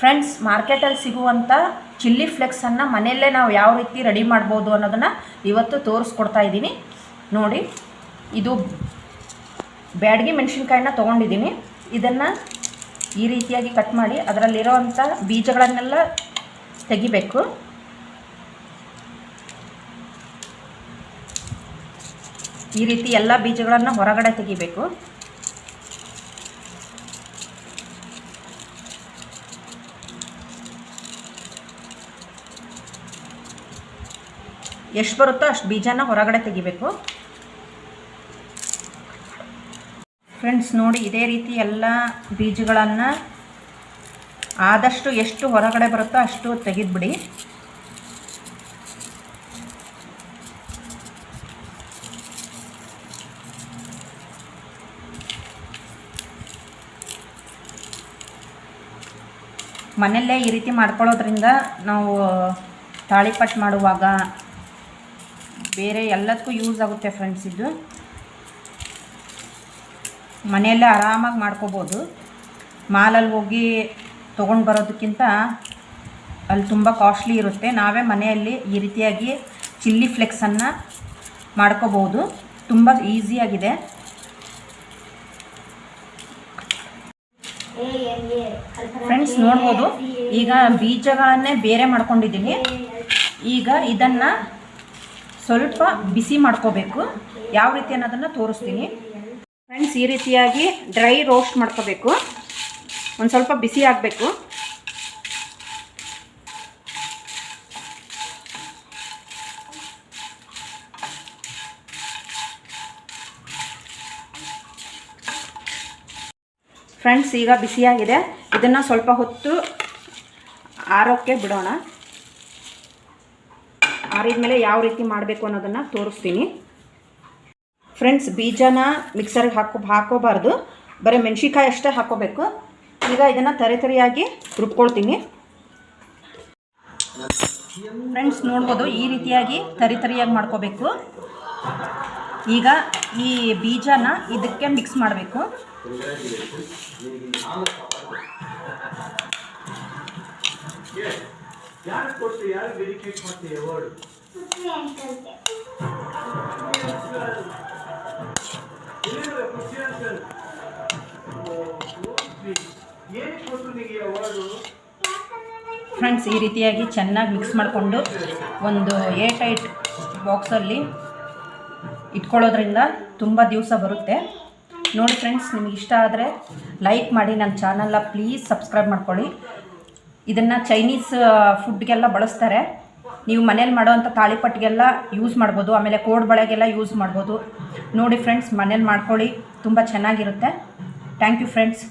Friends ಮಾರ್ಕೆಟಲ್ಲಿ ಸಿಗುವಂಥ chilli ಫ್ಲೆಕ್ಸನ್ನು ಮನೆಯಲ್ಲೇ ನಾವು ಯಾವ ರೀತಿ ರೆಡಿ ಮಾಡ್ಬೋದು ಅನ್ನೋದನ್ನು ಇವತ್ತು ತೋರಿಸ್ಕೊಡ್ತಾ ಇದ್ದೀನಿ. ನೋಡಿ, ಇದು ಬ್ಯಾಡಗಿ ಮೆಣಸಿನ್ಕಾಯಿನ ತೊಗೊಂಡಿದ್ದೀನಿ. ಇದನ್ನು ಈ ರೀತಿಯಾಗಿ ಕಟ್ ಮಾಡಿ ಅದರಲ್ಲಿರೋವಂಥ ಬೀಜಗಳನ್ನೆಲ್ಲ ತೆಗಿಬೇಕು. ಈ ರೀತಿ ಎಲ್ಲ ಬೀಜಗಳನ್ನು ಹೊರಗಡೆ ತೆಗಿಬೇಕು. ಎಷ್ಟು ಬರುತ್ತೋ ಅಷ್ಟು ಬೀಜನ ಹೊರಗಡೆ ತೆಗಿಬೇಕು. ಫ್ರೆಂಡ್ಸ್ ನೋಡಿ, ಇದೇ ರೀತಿ ಎಲ್ಲ ಬೀಜಗಳನ್ನು ಆದಷ್ಟು ಎಷ್ಟು ಹೊರಗಡೆ ಬರುತ್ತೋ ಅಷ್ಟು ತೆಗೆದುಬಿಡಿ. ಮನೆಯಲ್ಲೇ ಈ ರೀತಿ ಮಾಡ್ಕೊಳ್ಳೋದ್ರಿಂದ ನಾವು ತಾಳಿಪಟ್ಟು ಮಾಡುವಾಗ ಬೇರೆ ಎಲ್ಲದಕ್ಕೂ ಯೂಸ್ ಆಗುತ್ತೆ ಫ್ರೆಂಡ್ಸ್ ಇದು. ಮನೆಯಲ್ಲೇ ಆರಾಮಾಗಿ ಮಾಡ್ಕೋಬೋದು. ಮಾಲಲ್ಲಿ ಹೋಗಿ ತೊಗೊಂಡು ಬರೋದಕ್ಕಿಂತ ಅಲ್ಲಿ ತುಂಬ ಕಾಸ್ಟ್ಲಿ ಇರುತ್ತೆ. ನಾವೇ ಮನೆಯಲ್ಲಿ ಈ ರೀತಿಯಾಗಿ ಚಿಲ್ಲಿ ಫ್ಲೆಕ್ಸನ್ನು ಮಾಡ್ಕೋಬೋದು. ತುಂಬ ಈಸಿಯಾಗಿದೆ ಫ್ರೆಂಡ್ಸ್ ನೋಡ್ಬೋದು. ಈಗ ಬೀಜಗಳನ್ನೇ ಬೇರೆ ಮಾಡ್ಕೊಂಡಿದ್ದೀನಿ. ಈಗ ಇದನ್ನು ಸ್ವಲ್ಪ ಬಿಸಿ ಮಾಡ್ಕೋಬೇಕು. ಯಾವ ರೀತಿ ಅನ್ನೋದನ್ನು ತೋರಿಸ್ತೀನಿ. ಫ್ರೆಂಡ್ಸ್ ಈ ರೀತಿಯಾಗಿ ಡ್ರೈ ರೋಸ್ಟ್ ಮಾಡ್ಕೋಬೇಕು. ಒಂದು ಸ್ವಲ್ಪ ಬಿಸಿ ಆಗಬೇಕು. ಫ್ರೆಂಡ್ಸ್ ಈಗ ಬಿಸಿಯಾಗಿದೆ. ಇದನ್ನು ಸ್ವಲ್ಪ ಹೊತ್ತು ಆರೋಕ್ಕೆ ಬಿಡೋಣ. ಆರಿದ ಮೇಲೆ ಯಾವ ರೀತಿ ಮಾಡಬೇಕು ಅನ್ನೋದನ್ನು ತೋರಿಸ್ತೀನಿ. ಫ್ರೆಂಡ್ಸ್ ಬೀಜನ ಮಿಕ್ಸರ್ಗೆ ಹಾಕೋ ಹಾಕೋಬಾರ್ದು. ಬರೀ ಮೆಣಸಿಕಾಯಿ ಅಷ್ಟೇ ಹಾಕೋಬೇಕು. ಈಗ ಇದನ್ನು ತರಿ ತರಿಯಾಗಿ ರುಬ್ಕೊಳ್ತೀನಿ. ಫ್ರೆಂಡ್ಸ್ ನೋಡ್ಬೋದು, ಈ ರೀತಿಯಾಗಿ ತರಿ ತರಿಯಾಗಿ ಮಾಡ್ಕೋಬೇಕು. ಈಗ ಈ ಬೀಜನ ಇದಕ್ಕೆ ಮಿಕ್ಸ್ ಮಾಡಬೇಕು. ಯಾರು ಕೊಟ್ಟು ಯಾರು ಡೆಡಿಕೇಟ್ ಮಾಡ್ತೀವಿ ಅವಾರ್ಡ್ ಫ್ರೆಂಡ್ಸ್ ಈ ರೀತಿಯಾಗಿ ಚೆನ್ನಾಗಿ ಮಿಕ್ಸ್ ಮಾಡಿಕೊಂಡು ಒಂದು ಏರ್ ಟೈಟ್ ಬಾಕ್ಸಲ್ಲಿ ಇಟ್ಕೊಳ್ಳೋದ್ರಿಂದ ತುಂಬ ದಿವಸ ಬರುತ್ತೆ. ನೋಡಿ ಫ್ರೆಂಡ್ಸ್ ನಿಮಗೆ ಇಷ್ಟ ಆದರೆ ಲೈಕ್ ಮಾಡಿ ನನ್ನ ಚಾನಲ್ನ ಪ್ಲೀಸ್ ಸಬ್ಸ್ಕ್ರೈಬ್ ಮಾಡ್ಕೊಳ್ಳಿ. ಇದನ್ನು ಚೈನೀಸ್ ಫುಡ್ಗೆಲ್ಲ ಬಳಸ್ತಾರೆ. ನೀವು ಮನೇಲಿ ಮಾಡೋವಂಥ ತಾಳಿಪಟ್ಟಿಗೆಲ್ಲ ಯೂಸ್ ಮಾಡ್ಬೋದು. ಆಮೇಲೆ ಕೋಡ್ ಬಳೆಗೆಲ್ಲ ಯೂಸ್ ಮಾಡ್ಬೋದು. ನೋಡಿ ಫ್ರೆಂಡ್ಸ್ ಮನೇಲಿ ಮಾಡ್ಕೊಳ್ಳಿ. ತುಂಬ ಚೆನ್ನಾಗಿರುತ್ತೆ. Thank you friends